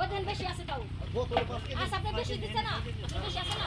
ওজন বেশি আছে তাও। আচ্ছা দিচ্ছে না? বেশি আছে না?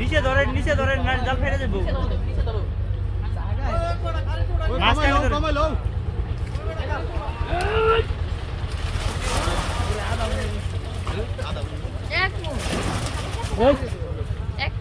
নিচে ধরেন নিচে ধরেন জাল ফেলে দেবো। সময় লও। এক এক